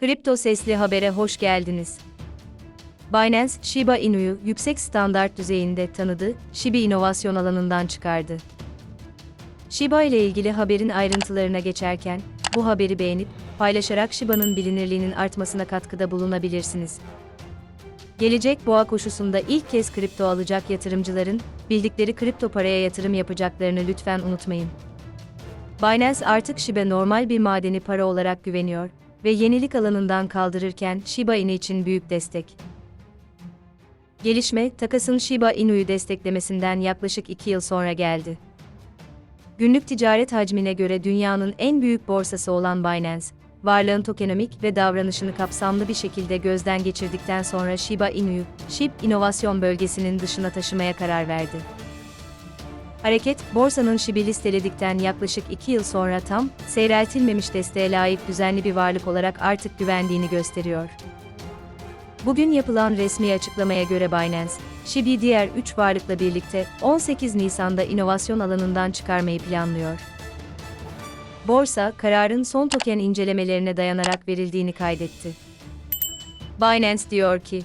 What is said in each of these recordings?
Kripto Sesli Haber'e hoş geldiniz. Binance, Shiba Inu'yu yüksek standart düzeyinde tanıdı, Shiba inovasyon alanından çıkardı. Shiba ile ilgili haberin ayrıntılarına geçerken, bu haberi beğenip, paylaşarak Shiba'nın bilinirliğinin artmasına katkıda bulunabilirsiniz. Gelecek boğa koşusunda ilk kez kripto alacak yatırımcıların, bildikleri kripto paraya yatırım yapacaklarını lütfen unutmayın. Binance artık Shiba normal bir madeni para olarak güveniyor ve yenilik alanından kaldırırken Shiba Inu için büyük destek. Gelişme, takasın Shiba Inu'yu desteklemesinden yaklaşık 2 yıl sonra geldi. Günlük ticaret hacmine göre dünyanın en büyük borsası olan Binance, varlığın tokenomik ve davranışını kapsamlı bir şekilde gözden geçirdikten sonra Shiba Inu'yu, SHIB inovasyon bölgesinin dışına taşımaya karar verdi. Hareket, borsanın SHIB'i listeledikten yaklaşık 2 yıl sonra tam, seyreltilmemiş desteğe layık düzenli bir varlık olarak artık güvendiğini gösteriyor. Bugün yapılan resmi açıklamaya göre Binance, SHIB'i diğer 3 varlıkla birlikte 18 Nisan'da inovasyon alanından çıkarmayı planlıyor. Borsa, kararın son token incelemelerine dayanarak verildiğini kaydetti. Binance diyor ki,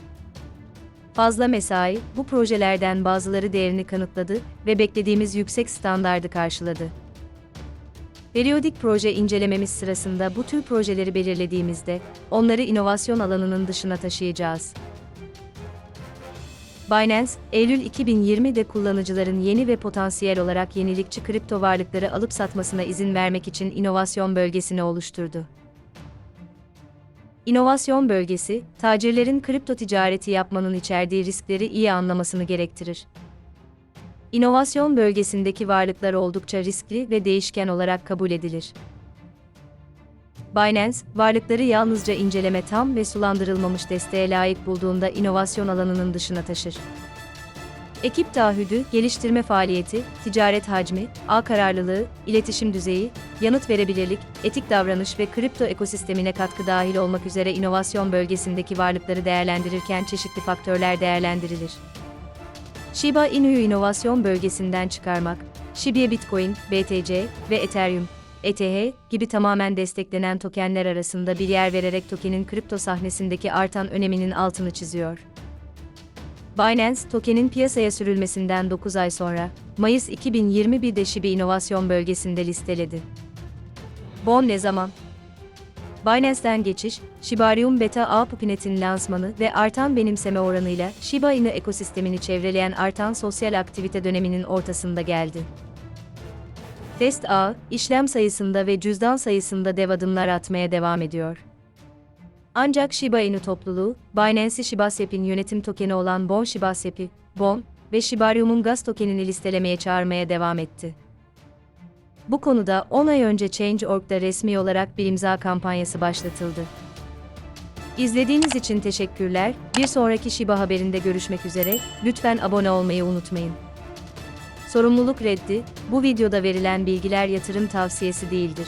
Fazla mesai, bu projelerden bazıları değerini kanıtladı ve beklediğimiz yüksek standardı karşıladı. Periyodik proje incelememiz sırasında bu tür projeleri belirlediğimizde, onları inovasyon alanının dışına taşıyacağız. Binance, Eylül 2020'de kullanıcıların yeni ve potansiyel olarak yenilikçi kripto varlıkları alıp satmasına izin vermek için inovasyon bölgesini oluşturdu. İnovasyon bölgesi, tacirlerin kripto ticareti yapmanın içerdiği riskleri iyi anlamasını gerektirir. İnovasyon bölgesindeki varlıklar oldukça riskli ve değişken olarak kabul edilir. Binance, varlıkları yalnızca inceleme tam ve sulandırılmamış desteğe layık bulduğunda inovasyon alanının dışına taşır. Ekip taahhüdü, geliştirme faaliyeti, ticaret hacmi, ağ kararlılığı, iletişim düzeyi, yanıt verebilirlik, etik davranış ve kripto ekosistemine katkı dahil olmak üzere inovasyon bölgesindeki varlıkları değerlendirirken çeşitli faktörler değerlendirilir. Shiba Inu'yu inovasyon bölgesinden çıkarmak, Shiba Bitcoin, BTC ve Ethereum, ETH gibi tamamen desteklenen tokenler arasında bir yer vererek tokenin kripto sahnesindeki artan öneminin altını çiziyor. Binance, tokenin piyasaya sürülmesinden 9 ay sonra, Mayıs 2021'de Shiba inovasyon bölgesinde listeledi. Bon ne zaman? Binance'den geçiş, Shibarium Beta A Pupinet'in lansmanı ve artan benimseme oranıyla Shiba Inu ekosistemini çevreleyen artan sosyal aktivite döneminin ortasında geldi. Test ağ, işlem sayısında ve cüzdan sayısında dev adımlar atmaya devam ediyor. Ancak Shiba Inu topluluğu, Binance'i Shibasep'in yönetim tokeni olan Bon Shibasep'i, Bon ve Shibarium'un gaz tokenini listelemeye çağırmaya devam etti. Bu konuda 10 ay önce Change.org'da resmi olarak bir imza kampanyası başlatıldı. İzlediğiniz için teşekkürler. Bir sonraki Shiba haberinde görüşmek üzere. Lütfen abone olmayı unutmayın. Sorumluluk reddi, bu videoda verilen bilgiler yatırım tavsiyesi değildir.